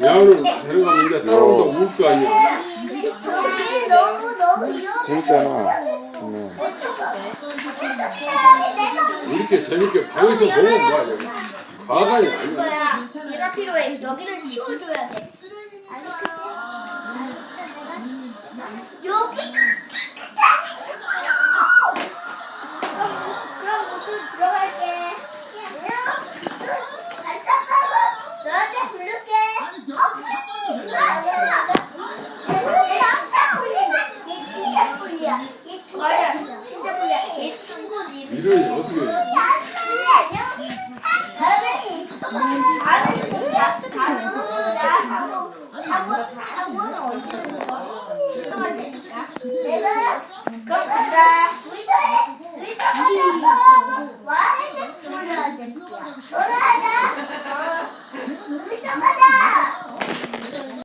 야는 데려가면 이제 울거 아니야. 너무 이런 재밌잖아. 응. 이렇게 재밌게 방에서 보면 뭐하냐. 과간이 아니야. 거야. 얘가 필요해. 여기를 치워줘야 돼. 얘 진짜 꿀이야. 진짜 꿀이야. 얘 친구지. 이런이 어떻게 해. 내